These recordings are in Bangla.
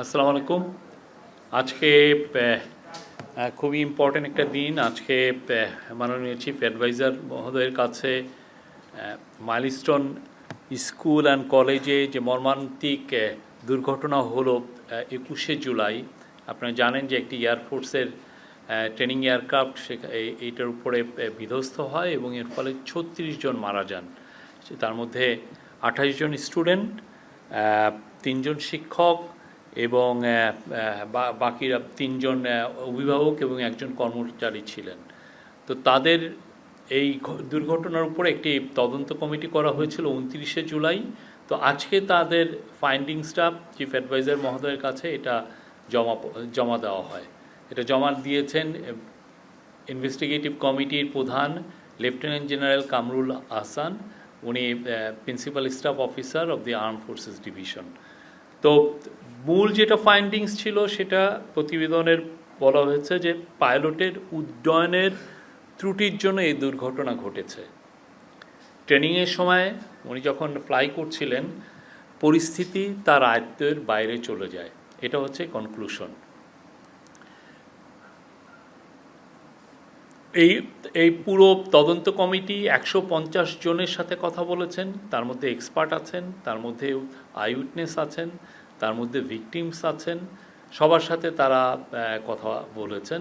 আসসালামু আলাইকুম। আজকে খুবই ইম্পর্টেন্ট একটা দিন। আজকে মাননীয় চিফ অ্যাডভাইজার মহোদয়ের কাছে মাইলস্টোন স্কুল অ্যান্ড কলেজে যে মর্মান্তিক দুর্ঘটনা হলো একুশে জুলাই। আপনারা জানেন যে একটি এয়ারফোর্সের ট্রেনিং এয়ারক্রাফট এইটার উপরে বিধ্বস্ত হয় এবং এর ফলে ছত্রিশ জন মারা যান। তার মধ্যে আঠাশ জন স্টুডেন্ট তিনজন শিক্ষক এবং বাকিরা তিনজন অভিভাবক এবং একজন কর্মচারী ছিলেন। তো তাদের এই দুর্ঘটনার উপরে একটি তদন্ত কমিটি করা হয়েছিল উনত্রিশে জুলাই। তো আজকে তাদের ফাইন্ডিংসটা চিফ অ্যাডভাইজার মহোদয়ের কাছে এটা জমা জমা দেওয়া হয়। এটা জমা দিয়েছেন ইনভেস্টিগেটিভ কমিটির প্রধান লেফটেন্যান্ট জেনারেল কামরুল আহসান। উনি principal staff officer of the arm forces division তো মূল যেটা ফাইন্ডিংস ছিল সেটা প্রতিবেদনের বলা হয়েছে যে পাইলটের উড্ডয়নের ত্রুটির জন্য এই দুর্ঘটনা ঘটেছে। ট্রেনিংয়ের সময় উনি যখন ফ্লাই করছিলেন, পরিস্থিতি তার আয়ত্তের বাইরে চলে যায়। এটা হচ্ছে কনক্লুশন এই এই পুরো তদন্ত কমিটি একশো পঞ্চাশ জনের সাথে কথা বলেছেন, তার মধ্যে এক্সপার্ট আছেন, তার মধ্যে আই উইটনেস আছেন তার মধ্যে ভিকটিমস আছেন। সবার সাথে তারা কথা বলেছেন।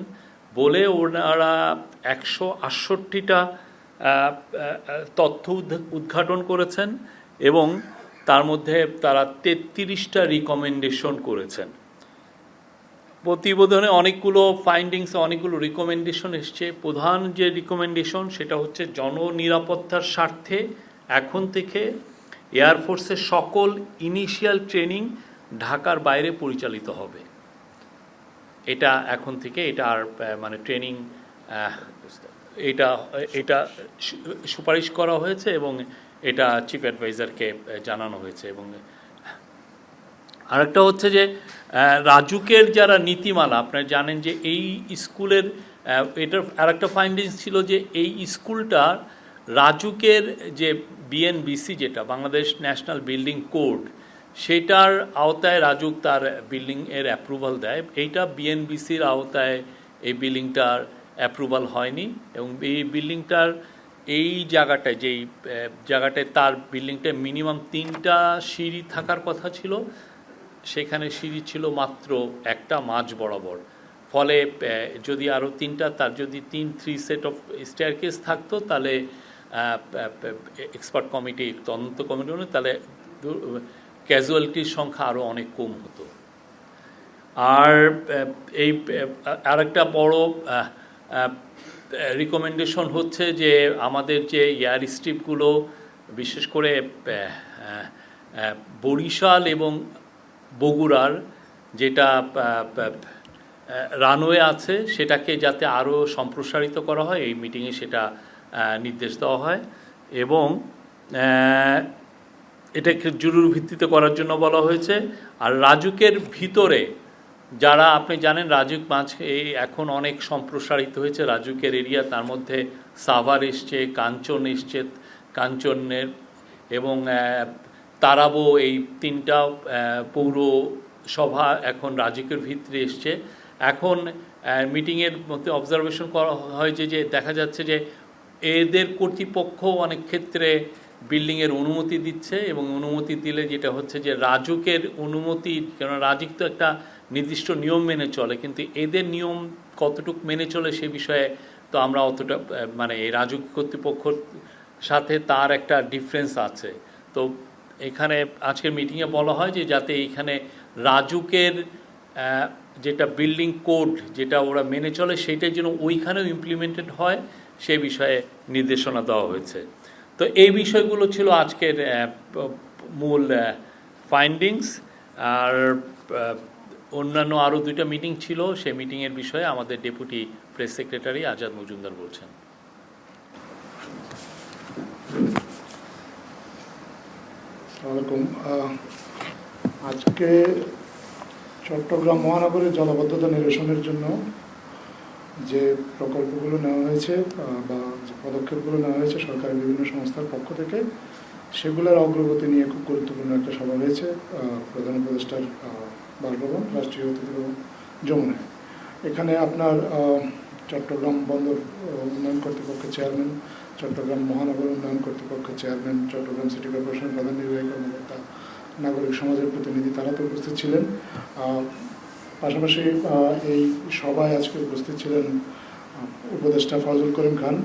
বলে ওনারা একশো আটষট্টিটা তথ্য উদ্ঘা- উদ্ঘাটন করেছেন এবং তার মধ্যে তারা তেত্রিশটা রিকমেন্ডেশন করেছেন। প্রতিবেদনে অনেকগুলো ফাইন্ডিংস অনেকগুলো রিকমেন্ডেশন এসছে। প্রধান যে রিকমেন্ডেশন সেটা হচ্ছে জননিরাপত্তার স্বার্থে এখন থেকে এয়ারফোর্সের সকল ইনিশিয়াল ট্রেনিং ঢাকার বাইরে পরিচালিত হবে। এটা এখন থেকে এটা আর মানে ট্রেনিং এটা এটা সুপারিশ করা হয়েছে এবং এটা চিফ অ্যাডভাইজারকে জানানো হয়েছে এবং আরেকটা হচ্ছে যে রাজুকের যারা নীতিমালা, আপনারা জানেন যে এই স্কুলের এটার আরেকটা ফাইন্ডিংস ছিল যে এই স্কুলটা রাজুকের যে বিএনবিসি যেটা, বাংলাদেশ ন্যাশনাল বিল্ডিং কোড সেটার আওতায় রাজুক তার বিল্ডিং এর অ্যাপ্রুভাল দেয়। এইটা বিএনবিসির আওতায় এই বিল্ডিংটার অ্যাপ্রুভাল হয়নি এবং এই বিল্ডিংটার এই জায়গাটায়, যেই জায়গাটায় তার বিল্ডিংটায় মিনিমাম তিনটা সিঁড়ি থাকার কথা ছিল। সেখানে সিঁড়ি ছিল মাত্র একটা মাঝ বরাবর। ফলে যদি আরও তিনটা, তার যদি তিন three set of staircase থাকতো, তাহলে এক্সপার্ট কমিটি তদন্ত কমিটি তাহলে ক্যাজুয়ালিটির সংখ্যা আরও অনেক কম হতো। আর এই আরেকটা বড় রিকমেন্ডেশন হচ্ছে যে আমাদের যে এয়ার স্ট্রিপগুলো বিশেষ করে বরিশাল এবং বগুড়ার যেটা রানওয়ে আছে, সেটাকে যাতে আরও সম্প্রসারিত করা হয়, এই মিটিংয়ে সেটা নির্দেশ দেওয়া হয়। এবং এটাকে জরুরি ভিত্তিতে করার জন্য বলা হয়েছে। আর রাজুকের ভিতরে যারা, আপনি জানেন, রাজুক মাছ এই এখন অনেক সম্প্রসারিত হয়েছে রাজুকের এরিয়া। তার মধ্যে সাভার এসছে, কাঞ্চন এসছে, কাঞ্চনের এবং তারাবো এই তিনটা পৌরসভা এখন রাজুকের ভিতরে এসছে। এখন মিটিংয়ের মধ্যে অবজারভেশন করা হয় যে দেখা যাচ্ছে যে এদের কর্তৃপক্ষ অনেক ক্ষেত্রে বিল্ডিংয়ের অনুমতি দিচ্ছে এবং অনুমতি দিলে যেটা হচ্ছে যে রাজুকের অনুমতি কেন রাজুক তো একটা নির্দিষ্ট নিয়ম মেনে চলে, কিন্তু এদের নিয়ম কতটুক মেনে চলে সে বিষয়ে তো আমরা অতটা মানে এই রাজুক কর্তৃপক্ষর সাথে তার একটা ডিফারেন্স আছে। তো এখানে আজকের মিটিংয়ে বলা হয় যে যাতে এইখানে রাজুকের যেটা বিল্ডিং কোড যেটা ওরা মেনে চলে সেটার জন্য ওইখানেও ইমপ্লিমেন্টেড হয়, সে বিষয়ে নির্দেশনা দেওয়া হয়েছে। তো এই বিষয়গুলো ছিল আজকের মূল ফাইন্ডিংস আর অন্যান্য আরও দুইটা মিটিং ছিল। সেই মিটিংয়ের বিষয়ে আমাদের deputy press secretary Azad Majumdar বলছেন। আজকে চট্টগ্রাম মহানগরে জলবদ্ধতা নিরসনের জন্য যে প্রকল্পগুলো নেওয়া হয়েছে বা যে পদক্ষেপগুলো নেওয়া হয়েছে সরকারের বিভিন্ন সংস্থার পক্ষ থেকে, সেগুলোর অগ্রগতি নিয়ে খুব গুরুত্বপূর্ণ একটা সভা হয়েছে প্রধান উপদেষ্টার বাসভবন, রাষ্ট্রীয় অতিথি যমুনায়। এখানে আপনার চট্টগ্রাম বন্দর উন্নয়ন কর্তৃপক্ষের চেয়ারম্যান, চট্টগ্রাম মহানগর উন্নয়ন কর্তৃপক্ষের চেয়ারম্যান, চট্টগ্রাম সিটি কর্পোরেশনের প্রধান নির্বাহী কর্মকর্তা, নাগরিক সমাজের প্রতিনিধি, তারা তো উপস্থিত ছিলেন। পাশাপাশি এই সভায় আজকে উপস্থিত ছিলেন উপদেষ্টা ফজল করিম খান।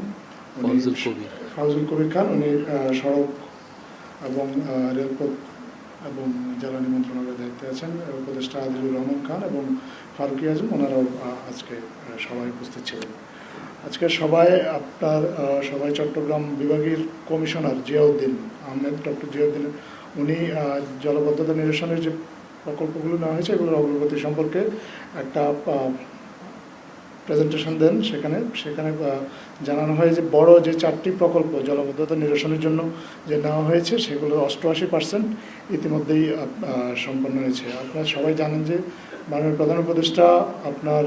ফজল কবির। খান উনি সড়ক এবং রেলপথ এবং জ্বালানি মন্ত্রণালয়ের দায়িত্বে আছেন। উপদেষ্টা আদিলুর রহমান খান এবং ফারুকি আজম ওনারাও আজকে সভায় উপস্থিত ছিলেন। আজকে সবাই আপনার সবাই চট্টগ্রাম বিভাগীয় কমিশনার জিয়াউদ্দিন আহমেদ ডক্টর জিয়াউদ্দিন উনি জলবদ্ধতা নিরসনের যে প্রকল্পগুলো নেওয়া হয়েছে এগুলোর অগ্রগতি সম্পর্কে একটা প্রেজেন্টেশন দেন সেখানে। সেখানে জানানো হয় যে বড় যে চারটি প্রকল্প জলবদ্ধতা নিরসনের জন্য যে নেওয়া হয়েছে সেগুলোর অষ্টআশি পার্সেন্ট ইতিমধ্যেই সম্পন্ন হয়েছে। আপনারা সবাই জানেন যে মাননীয় প্রধান উপদেষ্টা আপনার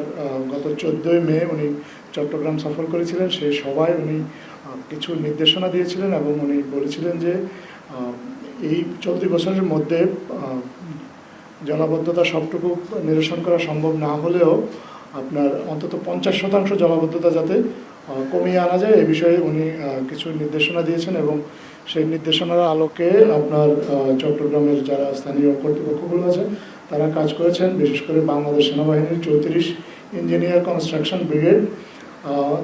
গত চোদ্দোই মে উনি চট্টগ্রাম সফর করেছিলেন। সে সভায় উনি কিছু নির্দেশনা দিয়েছিলেন এবং উনি বলেছিলেন যে এই চলতি বছরের মধ্যে জলাবদ্ধতা সবটুকু নিরসন করা সম্ভব না হলেও আপনার অন্তত পঞ্চাশ শতাংশ জলাবদ্ধতা যাতে কমিয়ে আনা যায়, এ বিষয়ে উনি কিছু নির্দেশনা দিয়েছেন এবং সেই নির্দেশনার আলোকে আপনার চট্টগ্রামের যারা স্থানীয় কর্তৃপক্ষগুলো আছে, তারা কাজ করেছেন। বিশেষ করে বাংলাদেশ সেনাবাহিনীর চৌত্রিশ ইঞ্জিনিয়ার কনস্ট্রাকশন ব্রিগেড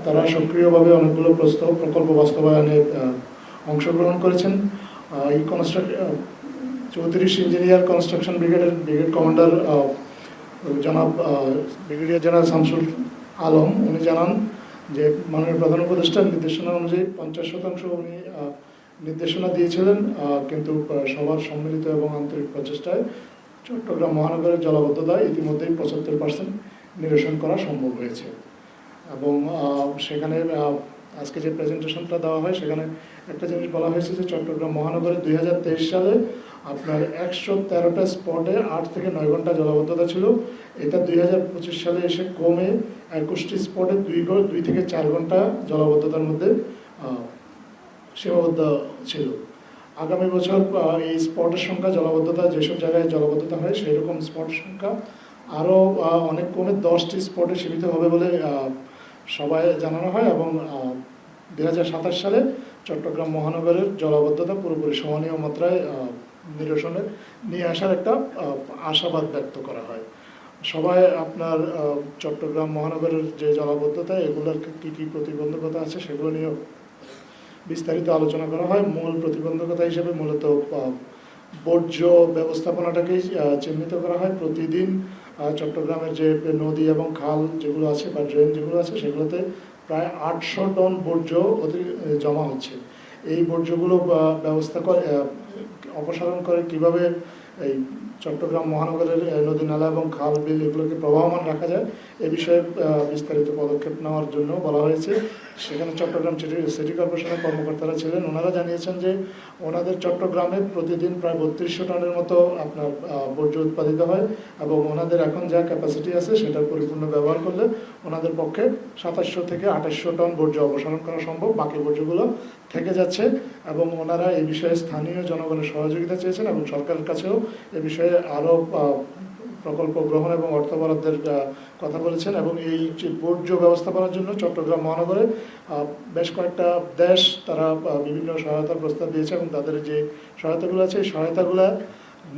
তারা সক্রিয়ভাবে অনেকগুলো প্রস্তাব প্রকল্প বাস্তবায়নে অংশগ্রহণ করেছেন। এই কনস্ট্রাক চৌত্রিশ ইঞ্জিনিয়ার কনস্ট্রাকশন ব্রিগেডের ব্রিগেড কমান্ডার জনাব ব্রিগেডিয়ার জেনারেল শামসুল আলম, উনি জানান যে মাননীয় প্রধান উপদেষ্টার নির্দেশনা অনুযায়ী পঞ্চাশ শতাংশ উনি নির্দেশনা দিয়েছিলেন কিন্তু সবার সম্মিলিত এবং আন্তরিক প্রচেষ্টায় চট্টগ্রাম মহানগরের জলাবদ্ধতা ইতিমধ্যেই পঁচাত্তর পার্সেন্ট নিরসন করা সম্ভব হয়েছে। এবং সেখানে আজকে যে প্রেজেন্টেশনটা দেওয়া হয়, সেখানে একটা জিনিস বলা হয়েছে যে চট্টগ্রাম মহানগরে দুই হাজার তেইশ সালে আপনার একশো তেরোটা স্পটে আট থেকে নয় ঘণ্টা জলাবদ্ধতা ছিল। এটা দুই হাজার পঁচিশ সালে এসে কমে একুশটি স্পটে দুই দুই থেকে চার ঘণ্টা জলাবদ্ধতার মধ্যে সীমাবদ্ধ ছিল। আগামী বছর এই স্পটের সংখ্যা জলাবদ্ধতা যেসব জায়গায় জলাবদ্ধতা হয় সেই রকম স্পটের সংখ্যা আরও অনেক কমে দশটি স্পটে সীমিত হবে বলে সবাই জানানো হয় এবং দু হাজার সাতাশ সালে চট্টগ্রাম মহানগরের জলাবদ্ধতা পুরোপুরি সহনীয় মাত্রায় নিরসনে নিয়ে আসার একটা আশাবাদ ব্যক্ত করা হয়। সবাই আপনার চট্টগ্রাম মহানগরের যে জলাবদ্ধতা, এগুলোর কী কী প্রতিবন্ধকতা আছে সেগুলো নিয়ে বিস্তারিত আলোচনা করা হয়। মূল প্রতিবন্ধকতা হিসেবে মূলত বর্জ্য ব্যবস্থাপনাটাকেই চিহ্নিত করা হয়। প্রতিদিন চট্টগ্রামের যে নদী এবং খাল যেগুলো আছে বা ড্রেন যেগুলো আছে, সেগুলোতে প্রায় আটশো টন বর্জ্য জমা হচ্ছে। এই বর্জ্যগুলো ব্যবস্থা করে অপসারণ করে কীভাবে এই চট্টগ্রাম মহানগরের নদী নালা এবং খাল, বিল এগুলোকে প্রবাহমান রাখা যায়। এ বিষয়ে বিস্তারিত পদক্ষেপ নেওয়ার জন্য বলা হয়েছে। সেখানে চট্টগ্রাম সিটি সিটি কর্পোরেশনের কর্মকর্তারা ছিলেন। ওনারা জানিয়েছেন যে ওনাদের চট্টগ্রামে প্রতিদিন প্রায় বত্রিশশো টনের মতো আপনার বর্জ্য উৎপাদিত হয় এবং ওনাদের এখন যা ক্যাপাসিটি আছে সেটার পরিপূর্ণ ব্যবহার করলে ওনাদের পক্ষে সাতাশশো থেকে আঠাশশো টন বর্জ্য অপসারণ করা সম্ভব। বাকি বর্জ্যগুলো থেকে যাচ্ছে এবং ওনারা এই বিষয়ে স্থানীয় জনগণের সহযোগিতা চেয়েছেন এবং সরকারের কাছেও এ বিষয়ে আরও প্রকল্প গ্রহণ এবং অর্থ বরাদ্দের কথা বলেছেন এবং এই বর্জ্য ব্যবস্থাপনার জন্য চট্টগ্রাম মহানগরে বেশ কয়েকটা দেশ তারা বিভিন্ন সহায়তার প্রস্তাব দিয়েছে এবং তাদের যে সহায়তাগুলো আছে, এই সহায়তাগুলো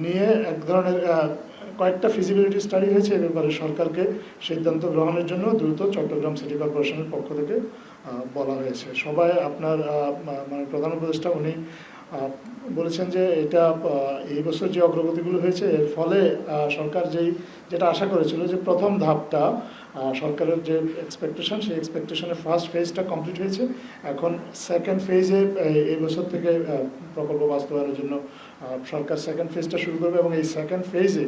নিয়ে এক ধরনের কয়েকটা ফিজিবিলিটি স্টাডি হয়েছে এ ব্যাপারে সরকারকে সিদ্ধান্ত গ্রহণের জন্য দ্রুত চট্টগ্রাম সিটি কর্পোরেশনের পক্ষ থেকে বলা হয়েছে। সবাই আপনার মানে প্রধান উপদেষ্টা, উনি বলেছেন যে এটা এই বছর যে অগ্রগতিগুলো হয়েছে, এর ফলে সরকার যেই, যেটা আশা করেছিল যে প্রথম ধাপটা সরকারের যে এক্সপেকটেশন সেই এক্সপেকটেশনের ফার্স্ট ফেজটা কমপ্লিট হয়েছে। এখন সেকেন্ড ফেজে এই বছর থেকে প্রকল্প বাস্তবায়নের জন্য সরকার সেকেন্ড ফেজটা শুরু করবে এবং এই সেকেন্ড ফেজে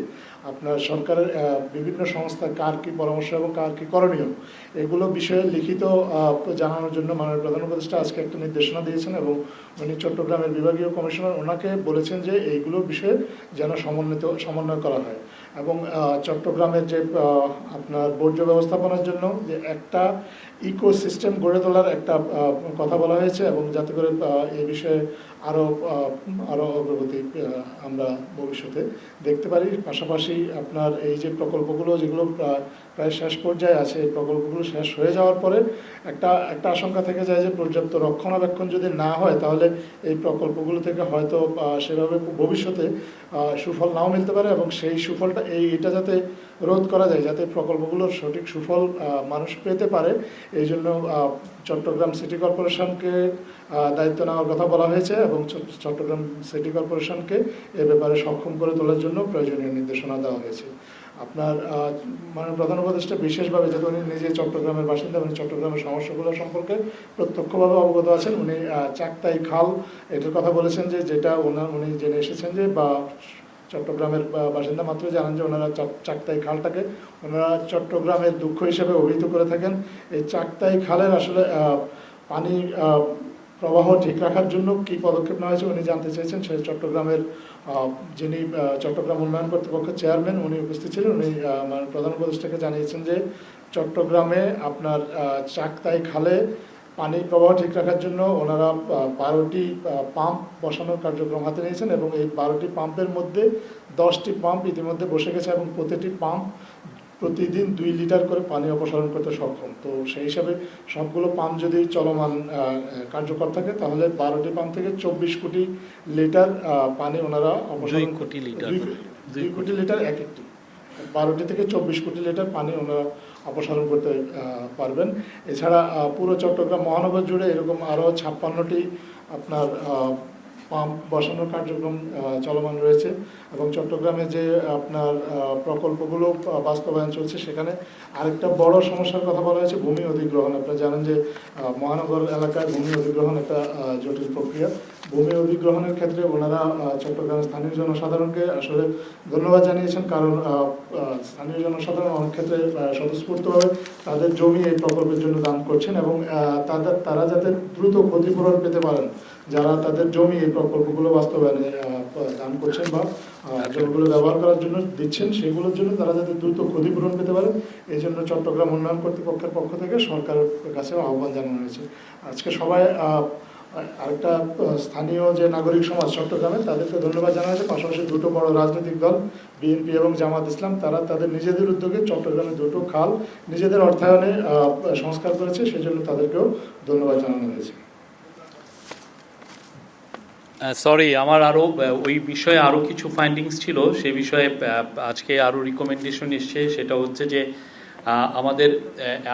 আপনার সরকারের বিভিন্ন সংস্থা কার কী পরামর্শ এবং কার কী করণীয়, এগুলো বিষয়ে লিখিত জানানোর জন্য মাননীয় প্রধান উপদেষ্টা আজকে একটা নির্দেশনা দিয়েছেন এবং উনি চট্টগ্রামের বিভাগীয় কমিশনার, ওনাকে বলেছেন যে এইগুলো বিষয়ে যেন সমন্বিত, সমন্বয় করা হয় এবং চট্টগ্রামের যে আপনার বর্জ্য ব্যবস্থাপনার জন্য যে একটা ইকো সিস্টেম গড়ে তোলার একটা কথা বলা হয়েছে এবং যাতে করে এই বিষয়ে আরও আরও অগ্রগতি আমরা ভবিষ্যতে দেখতে পারি। পাশাপাশি আপনার এই যে প্রকল্পগুলো, যেগুলো প্রায় শেষ পর্যায়ে আছে, এই প্রকল্পগুলো শেষ হয়ে যাওয়ার পরে একটা একটা আশঙ্কা থেকে যায় যে পর্যাপ্ত রক্ষণাবেক্ষণ যদি না হয়, তাহলে এই প্রকল্পগুলো থেকে হয়তো সেভাবে ভবিষ্যতে সুফল নাও মিলতে পারে এবং সেই সুফলটা, এই, এটা যাতে রোধ করা যায় যাতে প্রকল্পগুলোর সঠিক সুফল মানুষ পেতে পারে। এই জন্য চট্টগ্রাম সিটি কর্পোরেশনকে দায়িত্ব নেওয়ার কথা বলা হয়েছে এবং চট্টগ্রাম সিটি কর্পোরেশনকে এ ব্যাপারে সক্ষম করে তোলার জন্য প্রয়োজনীয় নির্দেশনা দেওয়া হয়েছে। আপনার মানে প্রধান উপদেষ্টা বিশেষভাবে, যেহেতু উনি নিজে চট্টগ্রামের বাসিন্দা, উনি চট্টগ্রামের সমস্যাগুলো সম্পর্কে প্রত্যক্ষভাবে অবগত আছেন। উনি চাকতাই খাল, এটার কথা বলেছেন যে, যেটা ওনার, উনি জেনে এসেছেন যে, বা চট্টগ্রামের বাসিন্দা মাত্র জানান যে ওনারা চাক- চাকতাই খালটাকে, ওনারা চট্টগ্রামের দুঃখ হিসেবে অভিহিত করে থাকেন। এই চাকতাই খালের আসলে পানি প্রবাহ ঠিক রাখার জন্য কি পদক্ষেপ নেওয়া হয়েছে উনি জানতে চেয়েছেন। সে চট্টগ্রামের যিনি চট্টগ্রাম উন্নয়ন কর্তৃপক্ষের চেয়ারম্যান, উনি উপস্থিত ছিলেন। উনি প্রধান উপদেষ্টাকে জানিয়েছেন যে, চট্টগ্রামে আপনার চাকতাই খালে পানি প্রবাহ ঠিক রাখার জন্য ওনারা বারোটি পাম্প বসানোর কার্যক্রম হাতে নিয়েছেন এবং এই বারোটি পাম্পের মধ্যে দশটি পাম্প ইতিমধ্যে বসে গেছে এবং প্রতিটি পাম্প প্রতিদিন দুই লিটার করে পানি অপসারণ করতে সক্ষম। তো সেই হিসাবে সবগুলো পাম্প যদি চলমান কার্যকর থাকে তাহলে বারোটি পাম্প থেকে চব্বিশ কোটি লিটার পানি ওনারা অপসারণ কোটি লিটার দুই কোটি লিটার এক একটি। বারোটি থেকে চব্বিশ কোটি লিটার পানি ওনারা অপসারণ করতে পারবেন। এছাড়া পুরো চট্টগ্রাম মহানগর জুড়ে এরকম আরও ছাপ্পান্নটি আপনার পাম্প বসানোর কার্যক্রম চলমান রয়েছে এবং চট্টগ্রামে যে আপনার প্রকল্পগুলো বাস্তবায়ন চলছে সেখানে আরেকটা বড় সমস্যার কথা বলা হয়েছে, ভূমি অধিগ্রহণ। আপনারা জানেন যে মহানগর এলাকায় ভূমি অধিগ্রহণ একটা জটিল প্রক্রিয়া। ভূমি অধিগ্রহণের ক্ষেত্রে ওনারা চট্টগ্রামের স্থানীয় জনসাধারণকে আসলে ধন্যবাদ জানিয়েছেন কারণ স্থানীয় জনসাধারণ অনেক ক্ষেত্রে স্বতঃস্ফূর্তভাবে তাদের জমি এই প্রকল্পের জন্য দান করছেন এবং তাদের, তারা যাতে দ্রুত ক্ষতিপূরণ পেতে পারেন যারা তাদের জমি এই প্রকল্পগুলো বাস্তবায়নে দান করছেন বা জমিগুলো ব্যবহার করার জন্য দিচ্ছেন, সেগুলোর জন্য তারা যাতে দ্রুত ক্ষতিপূরণ পেতে পারে, এই জন্য চট্টগ্রাম উন্নয়ন কর্তৃপক্ষের পক্ষ থেকে সরকারের কাছে আহ্বান জানানো হয়েছে। আজকে সবাই আরেকটা স্থানীয় যে নাগরিক সমাজ চট্টগ্রামে, তাদেরকে ধন্যবাদ জানা হয়েছে। পাশাপাশি দুটো বড় রাজনৈতিক দল, বিএনপি এবং জামাত ইসলাম, তারা তাদের নিজেদের উদ্যোগে চট্টগ্রামে দুটো খাল নিজেদের অর্থায়নে সংস্কার করেছে, সেজন্য তাদেরকেও ধন্যবাদ জানানো হয়েছে। সরি আমার আরও ওই বিষয়ে আরও কিছু ফাইন্ডিংস ছিল। সে বিষয়ে আজকে আরও রিকমেন্ডেশন এসছে। সেটা হচ্ছে যে আমাদের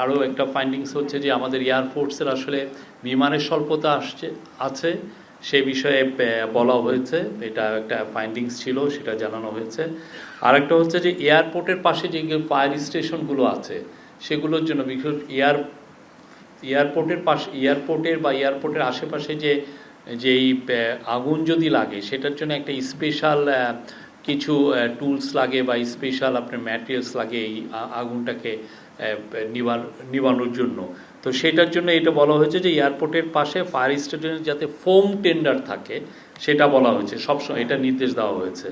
আরও একটা ফাইন্ডিংস হচ্ছে যে, আমাদের এয়ারফোর্সের আসলে বিমানের স্বল্পতা আসছে, আছে। সে বিষয়ে বলা হয়েছে। এটা একটা ফাইন্ডিংস ছিল, সেটা জানানো হয়েছে। আরেকটা হচ্ছে যে এয়ারপোর্টের পাশে যে ফায়ার স্টেশনগুলো আছে, সেগুলোর জন্য বিশেষ এয়ার এয়ারপোর্টের পাশে এয়ারপোর্টের বা এয়ারপোর্টের আশেপাশে যে যেই আগুন যদি লাগে, সেটার জন্য একটা স্পেশাল কিছু টুলস লাগে বা স্পেশাল আপনার ম্যাটেরিয়ালস লাগে এই আগুনটাকে নিবানোর জন্য। তো সেটার জন্য এটা বলা হয়েছে যে এয়ারপোর্টের পাশে ফায়ার স্টেশনের যাতে ফোম টেন্ডার থাকে, সেটা বলা হয়েছে। সবসময় এটা নির্দেশ দেওয়া হয়েছে।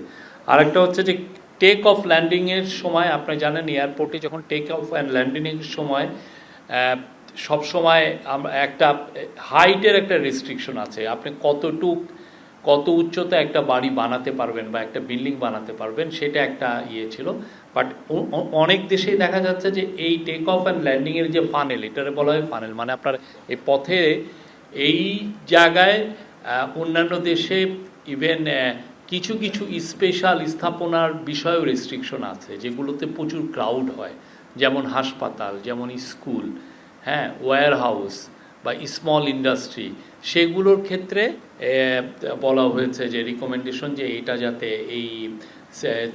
আরেকটা হচ্ছে যে টেক অফ ল্যান্ডিংয়ের সময় আপনি জানেন এয়ারপোর্টে যখন টেক অফ অ্যান্ড ল্যান্ডিংয়ের সময় আহ, সব সময় আমরা একটা হাইটের একটা রেস্ট্রিকশন আছে। আপনি কতটুক কত উচ্চতা একটা বাড়ি বানাতে পারবেন বা একটা বিল্ডিং বানাতে পারবেন সেটা একটা ইয়ে ছিল। বাট অনেক দেশেই দেখা যাচ্ছে যে এই টেক অফ অ্যান্ড ল্যান্ডিংয়ের যে ফানেল এটারে বলা হয় ফানেল মানে আপনার এই পথে এই জায়গায় অন্যান্য দেশে ইভেন কিছু কিছু স্পেশাল স্থাপনার বিষয়েও রেস্ট্রিকশন আছে যেগুলোতে প্রচুর ক্রাউড হয়। যেমন হাসপাতাল যেমন স্কুল হ্যাঁ ওয়্যার হাউস বা স্মল ইন্ডাস্ট্রি সেগুলোর ক্ষেত্রে বলা হয়েছে যে রিকমেন্ডেশন যে এটা যাতে এই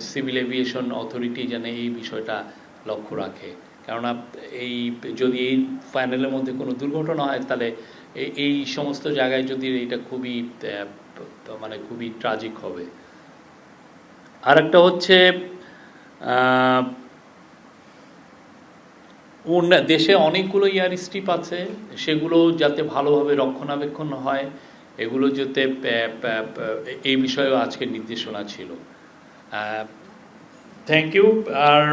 সিভিল এভিয়েশন অথরিটি যেন এই বিষয়টা লক্ষ্য রাখে। কেননা এই, যদি এই ফাইনালের মধ্যে কোনো দুর্ঘটনা হয়, তাহলে এই- সমস্ত জায়গায় যদি এটা খুবই মানে খুবই ট্রাজিক হবে। আরেকটা হচ্ছে দেশে অনেকগুলো ইয়ার স্ট্রিপ আছে, সেগুলো যাতে ভালোভাবে রক্ষণাবেক্ষণ হয়, এগুলো যাতে এই বিষয়েও আজকে নির্দেশনা ছিল থ্যাংক ইউ আর?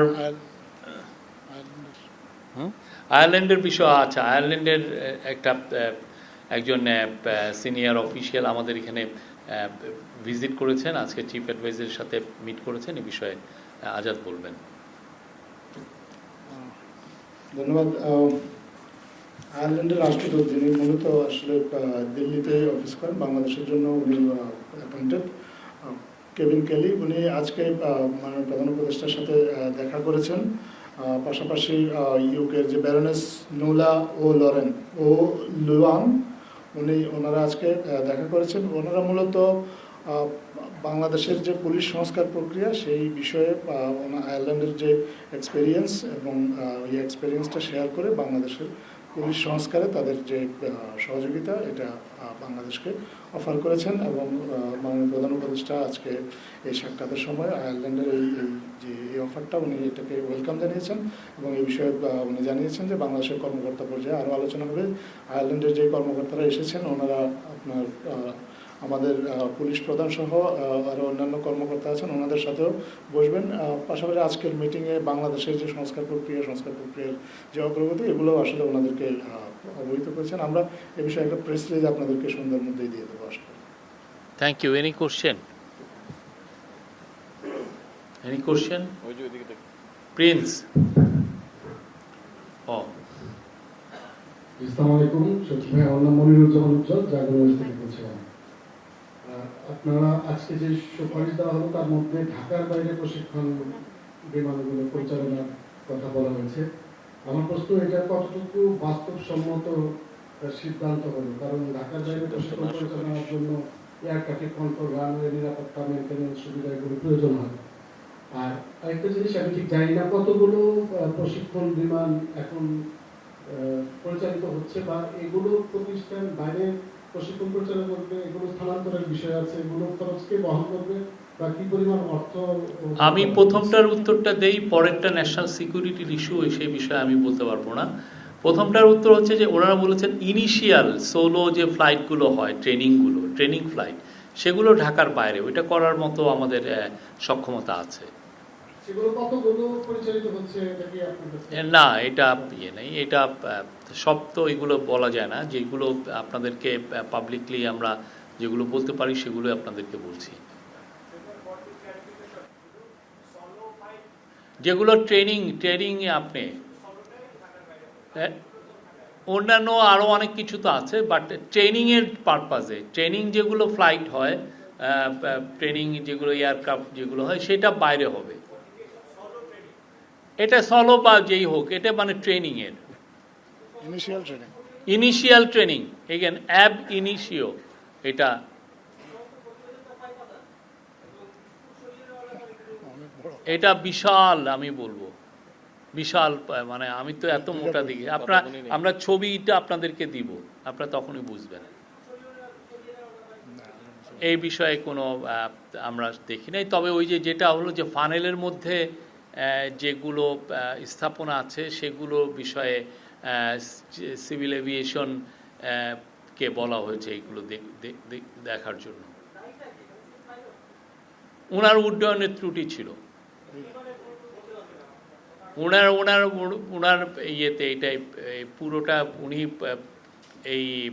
আয়ারল্যান্ডের বিষয় আচ্ছা আয়ারল্যান্ডের একটা একজন সিনিয়র অফিসিয়াল আমাদের এখানে ভিজিট করেছেন, আজকে চিফ অ্যাডভাইজারের সাথে মিট করেছেন, এ বিষয়ে আজাদ বলবেন ধন্যবাদ। আয়ারল্যান্ডের রাষ্ট্রদূত যিনি মূলত আসলে দিল্লিতে অফিস করেন, বাংলাদেশের জন্য উনি অ্যাপয়েন্টেড কেভিন কেলি। উনি আজকে মানে প্রধান উপদেষ্টার সাথে দেখা করেছেন। পাশাপাশি ইউকের যে ব্যারনেস নোলা ও লরেন, ও লুয়াং, উনি ওনারা আজকে দেখা করেছেন। ওনারা মূলত বাংলাদেশের যে পুলিশ সংস্কার প্রক্রিয়া, সেই বিষয়ে আয়ারল্যান্ডের যে এক্সপেরিয়েন্স এবং ওই এক্সপেরিয়েন্সটা শেয়ার করে বাংলাদেশের পুলিশ সংস্কারে তাদের যে সহযোগিতা, এটা বাংলাদেশকে অফার করেছেন এবং মাননীয় প্রধান উপদেষ্টা আজকে এই সাক্ষাতের সময় আয়ারল্যান্ডের এই যে, এই অফারটা উনি এটাকে ওয়েলকাম জানিয়েছেন এবং এই বিষয়ে উনি জানিয়েছেন যে বাংলাদেশের কর্মকর্তা পর্যায়ে আরও আলোচনা হবে। আয়ারল্যান্ডের যে কর্মকর্তারা এসেছেন, ওনারা আপনার আমাদের পুলিশ প্রধান সহ আরও অন্যান্য কর্মকর্তা আছেন ওনাদের সাথেও বসবেন। পাশাপাশি আজকের মিটিংয়ে বাংলাদেশের যে সংস্কার প্রক্রিয়া সংস্কার প্রক্রিয়ার যে অগ্রগতি এগুলো আসলে ওনাদেরকে অবহিত করেছেন। আমরা এ বিষয়ে একটা প্রেস রিলিজ আপনাদেরকে সন্ধ্যার মধ্যেই দিয়ে দেবো আসলে thank you any question any question prince ও আসসালামু আলাইকুম সচিব ভাই আমার নাম মনিরুজ্জামান উজ্জ্বল জাগরণ থেকে বলছিলাম আপনারা আজকে যে সুপারিশ দেওয়া হলো তার মধ্যে ঢাকার বাইরে প্রশিক্ষণ বিমানগুলো পরিচালনার কথা বলা হয়েছে। আমার প্রশ্ন এটা কতটুকু বাস্তবসম্মত সিদ্ধান্ত হলো? কারণ ঢাকার বাইরে প্রশিক্ষণ পরিচালনার জন্য এয়ার ট্রাফিক কন্ট্রোল রানওয়ে নিরাপত্তা মেনটেন্যান্স সুবিধা এগুলো প্রয়োজন হয়। আর আরেকটা জিনিস আমি ঠিক জানি না কতগুলো প্রশিক্ষণ বিমান এখন পরিচালিত হচ্ছে বা এগুলো প্রতিষ্ঠান বাইরে প্রশিক্ষণ পরিচালনা করবে, এগুলো স্থানান্তরের বিষয় আছে এগুলো খরচকে বহন করবে আমি প্রথমটার উত্তরটা দেই, পরেরটা ন্যাশনাল সিকিউরিটির ইস্যু সেই বিষয়ে আমি বলতে পারব না। প্রথমটার উত্তর হচ্ছে যে ওনারা বলেছেন ইনিশিয়াল সোলো যে ফ্লাইটগুলো হয় ট্রেনিংগুলো ট্রেনিং ফ্লাইট সেগুলো ঢাকার বাইরে, ওইটা করার মতো আমাদের সক্ষমতা আছে। না এটা ইয়ে নেই এটা সব তো এগুলো বলা যায় না। যেগুলো আপনাদেরকে পাবলিকলি আমরা যেগুলো বলতে পারি সেগুলো আপনাদেরকে বলছি। যেগুলো ট্রেনিং ট্রেনিং আপনি এ, অন্যান্য আরও অনেক কিছু তো আছে বাট ট্রেনিংয়ের পারপাজে ট্রেনিং যেগুলো ফ্লাইট হয় ট্রেনিং যেগুলো এয়ারক্রাফট যেগুলো হয় সেটা বাইরে হবে। এটা সলো বা যেই হোক এটা মানে ট্রেনিংয়ের initial training initial training again ab initio এটা। এটা বিশাল আমি বলব। বিশাল মানে আমি তো এত মোটা দিকে আপনার আমরা ছবিটা আপনাদেরকে দিব আপনারা তখনই বুঝবেন। এই বিষয়ে কোনো আমরা দেখি নাই। তবে ওই যে যেটা হলো যে ফানেলের মধ্যে যেগুলো স্থাপনা আছে সেগুলো বিষয়ে সিভিল এভিয়েশন কে বলা হয়েছে এইগুলো দেখ- দেখ- দেখ- দেখার জন্য। ওনার উড্ডয়নের ত্রুটি ছিল। ওনার ওনার ওনার ইয়েতে এটাই পুরোটা উনি এই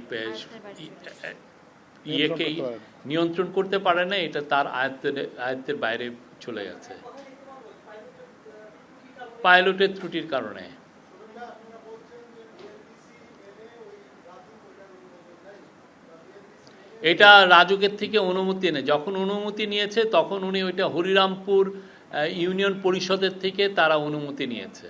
ইয়েকে নিয়ন্ত্রণ করতে পারেন। নিয়ন্ত্রণ করতে পারে না এটা তার আয়ত্তের আয়ত্তের বাইরে চলে গেছে। পাইলটের ত্রুটির কারণে। এটা রাজুকের থেকে অনুমতি নেয় যখন অনুমতি নিয়েছে তখন উনি ওইটা হরিরামপুর ইউনিয়ন পরিষদের থেকে তারা অনুমতি নিয়েছে।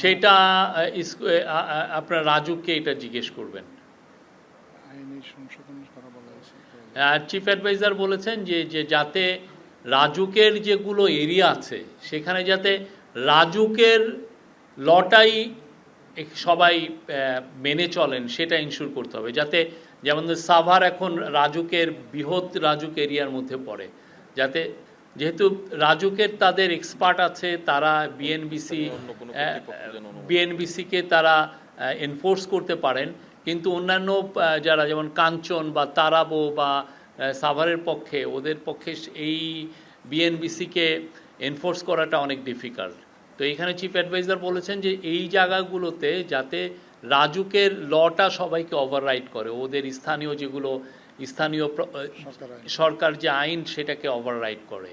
সেটা আপনার রাজুকে এটা জিজ্ঞেস করবেন আইনি সংশোধন করা বলা হয়েছে চিফ অ্যাডভাইজার বলেছেন যে যে যাতে রাজুকের যেগুলো এরিয়া আছে সেখানে যাতে রাজুকের লটাই সবাই মেনে চলেন সেটা ইনশিওর করতে হবে। যাতে যেমন সাভার এখন রাজুকের বৃহৎ রাজুক এরিয়ার মধ্যে পড়ে। যাতে যেহেতু রাজুকের তাদের এক্সপার্ট আছে তারা বিএনবিসি বিএনবিসিকে তারা এনফোর্স করতে পারেন। কিন্তু অন্যান্য যারা যেমন কাঞ্চন বা তারাবো বা সাভারের পক্ষে ওদের পক্ষে এই বিএনবিসিকে এনফোর্স করাটা অনেক ডিফিকাল্ট তো এখানে চিফ অ্যাডভাইজার বলেছেন যে এই জায়গাগুলোতে যাতে রাজুকের লটা সবাইকে ওভাররাইড করে ওদের স্থানীয় যেগুলো স্থানীয় সরকার সরকার যে আইন সেটাকে ওভাররাইড করে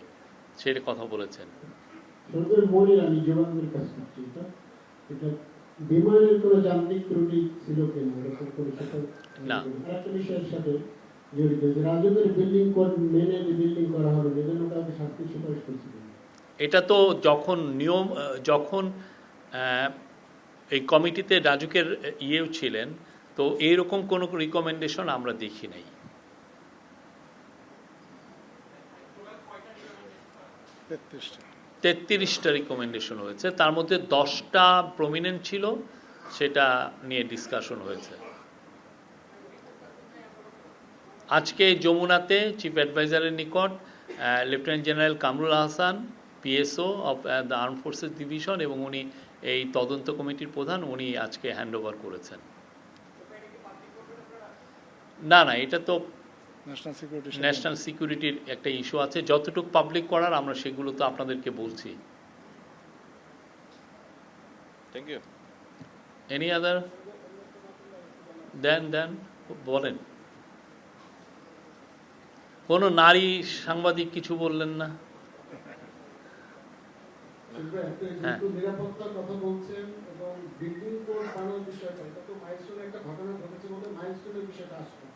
সেটা কথা বলেছেন। বিমানের কোনো যান্ত্রিক ত্রুটি ছিল কিনা এরকম করে সেটা না। আরেকটা বিষয়ের সাথে জড়িত যে রাজুকের বিল্ডিং কোড মেনে যে বিল্ডিং করা হবে এজন্য কাউকে শাস্তি সুপারিশ করছিল। এটা তো যখন নিয়ম যখন এই কমিটিতে রাজুকের ইয়েও ছিলেন তো এইরকম কোনো রিকমেন্ডেশন আমরা দেখি নাই। তেত্রিশটা। তেত্রিশটা রিকমেন্ডেশন হয়েছে। তার মধ্যে দশটা প্রমিনেন্ট ছিল, সেটা নিয়ে ডিসকাশন হয়েছে। আজকে যমুনাতে চিফ অ্যাডভাইজারের নিকট lieutenant general Kamrul Ahsan PSO of the arm forces division এবং উনি এই তদন্ত কমিটির প্রধান, উনি আজকে হ্যান্ডওভার করেছেন। না না, এটা তো ন্যাশনাল সিকিউরিটির একটা ইস্যু আছে। যতটুকু পাবলিক করার আমরা সেগুলো তো আপনাদেরকে বলছি। থ্যাংক ইউ এনি আদার দেন দেন বলেন। কোনো নারী সাংবাদিক কিছু বললেন না? একটা হ্যাঁ। ঘটনা ঘটেছে বলে মাইলস্টোনের বিষয়টা আসবে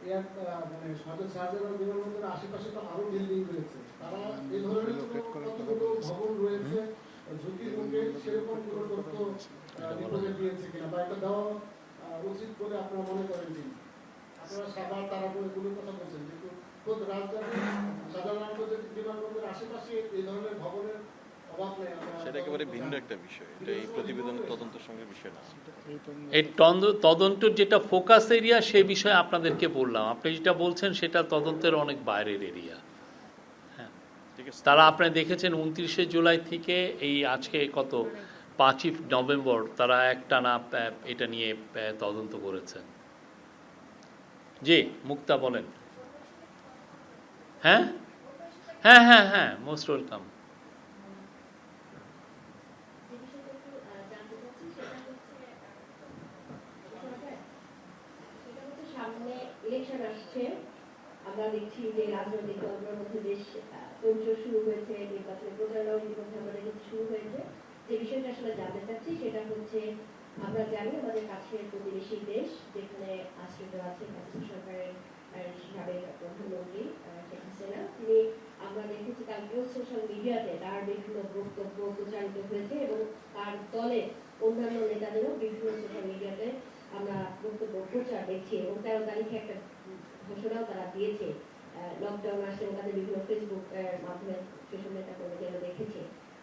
মানে হজরত শাহজালাল বিমানবন্দরের আশেপাশে তো আরও বিল্ডিং রয়েছে। তারা এই ধরনের Relocate কোনো করার কথা কতগুলো ভবন রয়েছে ঝুঁকির মুখে সেরকম কোনো তথ্য রিপোর্টে দিয়েছে কিনা বা এটা দেওয়া উচিত বলে আপনারা মনে করেন কিনা আপনারা সাদা তারাপুর এগুলোর কথা বলছেন কিন্তু খোদ রাজধানী সাধারণ বিমানবন্দরের আশেপাশে এই ধরনের ভবনের সেটা একেবারে ভিন্ন একটা বিষয়। এটা এই প্রতিবেদন তদন্তের সঙ্গে বিষয় না। এই তন্দ- যেটা ফোকাস এরিয়া সে বিষয়ে আপনাদেরকে বললাম। আপনি যেটা বলছেন সেটা তদন্তের অনেক বাইরের এরিয়া ঠিক তারা আপনি দেখেছেন উনত্রিশে জুলাই থেকে এই আজকে কত? পাঁচই নভেম্বর তারা একটানা এটা নিয়ে তদন্ত করেছেন। জি মুক্তা বলেন। হ্যাঁ হ্যাঁ হ্যাঁ হ্যাঁ মোস্ট ওয়েলকাম যে বিষয়টা একটু আহ, জানতে চাচ্ছি সেটা হচ্ছে শোনা যায়? সেটা হচ্ছে সামনে ইলেকশন আসছে। আমরা দেখছি যে রাজনৈতিক দলগুলোর মধ্যে বেশ তোড়জোড় শুরু হয়েছে নির্বাচনী প্রচারণাও ইতিমধ্যে আমরা দেখেছি শুরু হয়েছে। যে বিষয়টা আসলে জানতে চাচ্ছি সেটা হচ্ছে, আমরা জানি আমাদের কাছের প্রতিবেশী দেশ, যেখানে আশ্রিত আছে পাকিস্তান সরকারের সাবেক প্রধানমন্ত্রী শেখ হাসিনা। তিনি আমরা দেখেছি কালকেও সোশ্যাল মিডিয়াতে তার বিভিন্ন বক্তব্য প্রচারিত হয়েছে এবং তার দলের অন্যান্য নেতাদেরও বিভিন্ন সোশ্যাল মিডিয়াতে আমরা বক্তব্য প্রচার দেখছি এবং তেরো তারিখে একটা ঘোষণাও তারা দিয়েছে। লকডাউন আসলে তাদের বিভিন্ন ফেসবুক মাধ্যমে সোশ্যাল কর্মীকে আমরা দেখেছি।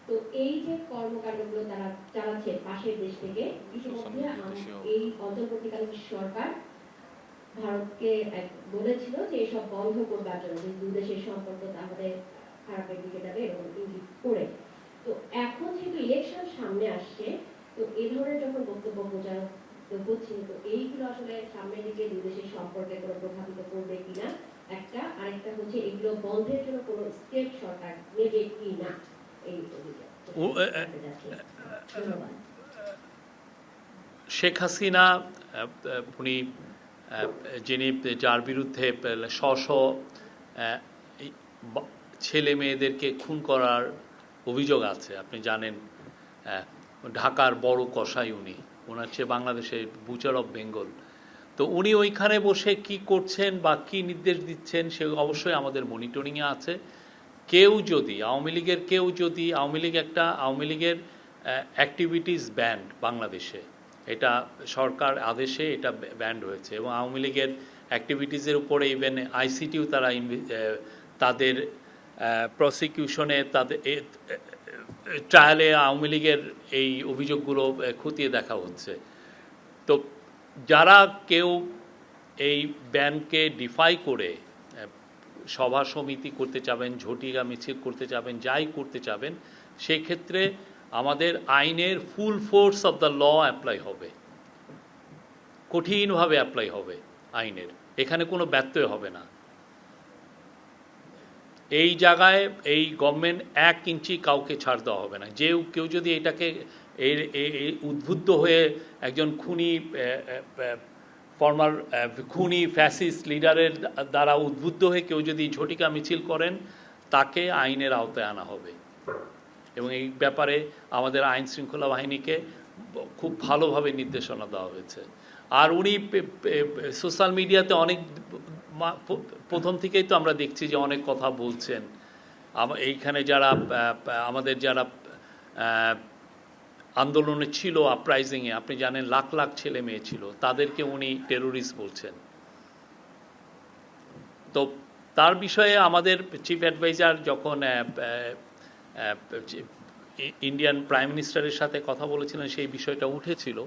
তো এই যে কর্মকাণ্ডগুলো তারা চালাচ্ছে পাশের দেশ থেকে ইতিমধ্যে এই অন্তর্বর্তীকালীন সরকার ভারতকে বলেছিল যে এসব বন্ধ করবার জন্য যে দু দেশের সম্পর্ক তাহলে খারাপের দিকে যাবে এবং ইঙ্গিত করে। তো এখন যেহেতু ইলেকশন সামনে আসছে তো এই ধরনের যখন বক্তব্য প্রচার হচ্ছে তো এইগুলো আসলে সামনের দিকে দুই দেশের সম্পর্কে কোনো প্রভাবিত করবে কিনা? একটা আরেকটা হচ্ছে এগুলো বন্ধের জন্য কোনো স্টেপ সরকার নেবে কি না এই শেখ হাসিনা উনি যিনি যার বিরুদ্ধে শ শ আহ, এই বা- ছেলে মেয়েদেরকে খুন করার অভিযোগ আছে। আপনি জানেন ঢাকার বড় কসাই উনি। ওনার চেয়ে বাংলাদেশের বুচার অফ বেঙ্গল তো উনি ওইখানে বসে কি করছেন বা কি নির্দেশ দিচ্ছেন, সে অবশ্যই আমাদের মনিটরিংয়ে আছে। কেউ যদি, আওয়ামী লীগের কেউ যদি, আওয়ামী লীগ একটা, আওয়ামী লীগের অ্যাক্টিভিটিস ব্যান্ড বাংলাদেশে। এটা সরকার আদেশে এটা ব্যান্ড হয়েছে এবং আওয়ামী লীগের অ্যাক্টিভিটিসের উপরে ইভেন আইসিটিও তারা তাদের প্রসিকিউশনে তাদের ট্রায়ালে আওয়ামী লীগের এই অভিযোগগুলো খতিয়ে দেখা হচ্ছে। তো যারা কেউ এই ব্যানকে ডিফাই করে সভা সমিতি করতে চাবেন, ঝটিকা মিছিল করতে চাবেন, যাই করতে চাবেন, সেক্ষেত্রে আমাদের আইনের full force of the law apply হবে। কঠিনভাবে অ্যাপ্লাই হবে আইনের। এখানে কোনো ব্যত্যয় হবে না। এই জায়গায় এই গভর্নমেন্ট এক ইঞ্চি কাউকে ছাড় দেওয়া হবে না। যে কেউ যদি এটাকে এর উদ্বুদ্ধ হয়ে একজন খুনি ফর্মার খুনি ফ্যাসিস্ট লিডারের দ্বারা উদ্বুদ্ধ হয়ে কেউ যদি ঝটিকা মিছিল করেন, তাকে আইনের আওতায় আনা হবে। এবং এই ব্যাপারে আমাদের আইন শৃঙ্খলা বাহিনীকে খুব ভালোভাবে নির্দেশনা দেওয়া হয়েছে। আর উনি সোশ্যাল মিডিয়াতে অনেক প্রথম থেকেই তো আমরা দেখছি যে অনেক কথা বলছেন। এইখানে যারা আমাদের যারা আন্দোলনে ছিল আপরাইজিংয়ে আপনি জানেন লাখ লাখ ছেলে মেয়ে ছিল, তাদেরকে উনি টেরোরিস্ট বলছেন। তো তার বিষয়ে আমাদের চিফ অ্যাডভাইজার যখন ইন্ডিয়ান প্রাইম মিনিস্টারের সাথে কথা বলেছিলেন, সেই বিষয়টা উঠেছিল।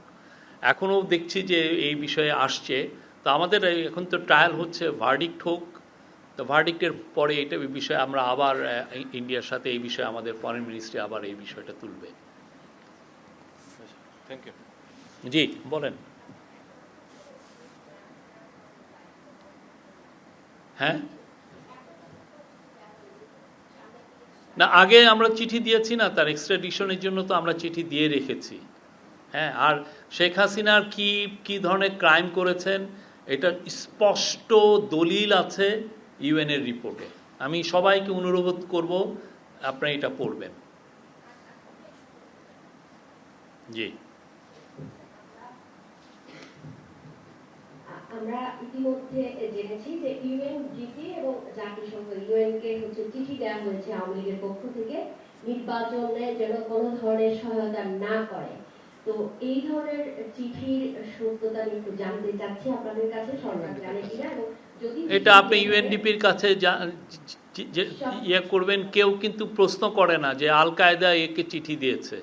এখনও দেখছি যে এই বিষয়ে আসছে। তো আমাদের এখন তো ট্রায়াল হচ্ছে ভার্ডিক্ট হোক। তো ভার্ডিক্টের পরে এটা বিষয়ে আমরা আবার ইন্ডিয়ার সাথে এই বিষয়ে আমাদের ফরেন মিনিস্ট্রি আবার এই বিষয়টা তুলবে। থ্যাংক ইউ জি বলেন। হ্যাঁ? না আগে আমরা চিঠি দিয়েছি না তার এক্সট্রাডিশনের জন্য তো আমরা চিঠি দিয়ে রেখেছি। হ্যাঁ আর শেখ হাসিনার কি কি ধরনের ক্রাইম করেছেন এটা স্পষ্ট দলিল আছে ইউএনের রিপোর্টে। আমি সবাইকে অনুরোধ করব আপনারা এটা পড়বেন। জি। আমরা ইতিমধ্যে জেনেছি যে ইউএনডিপি এবং জাতিসংঘ ইউএন কে হচ্ছে চিঠি দেওয়া হয়েছে আওয়ামী লীগের পক্ষ থেকে, নির্বাচনে যেন কোনো ধরনের সহায়তা না করে। তো এই ধরনের চিঠির সত্যতা আমি একটু জানতে চাচ্ছি আপনাদের কাছে সরকার জানে কিনা এবং যদি এটা আপনি ইউএনডিপির কাছে ইয়ে করবেন কেউ কিন্তু প্রশ্ন করে না যে আল কায়দা একে চিঠি দিয়েছে।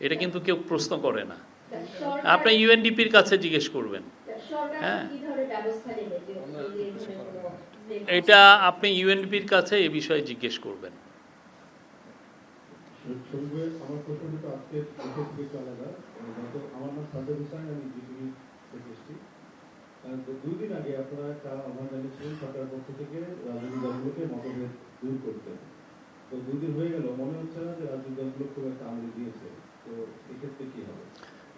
এটা কিন্তু কেউ প্রশ্ন করে না। আপনি ইউএনডিপির কাছে জিজ্ঞেস করবেন। হ্যাঁ। এটা আপনি ইউএনডিপির কাছে এ বিষয়ে জিজ্ঞেস করবেন। আমার প্রশ্ন কিন্তু আজকে আলাদা আমার নাম আমি জিটিভি থেকে এসেছি দুই দিন আগে আপনারা একটা আহ্বান জানিয়েছিলেন সরকারের পক্ষ থেকে রাজনৈতিক দলগুলোকে মতভেদ দূর করতে তো দুই দিন হয়ে গেল মনে হচ্ছে না যে রাজনৈতিক দলগুলো খুব একটা আমল দিয়েছে তো এক্ষেত্রে কি হবে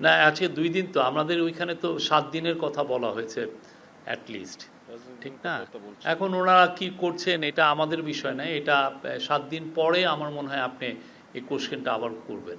না আজকে দুই দিন তো আমাদের ওইখানে তো সাত দিনের কথা বলা হয়েছে অ্যাটলিস্ট ঠিক না? এখন ওনারা কি করছেন এটা আমাদের বিষয় না এটা সাত দিন পরে আমার মনে হয় আপনি এই কোশ্চেনটা আবার করবেন।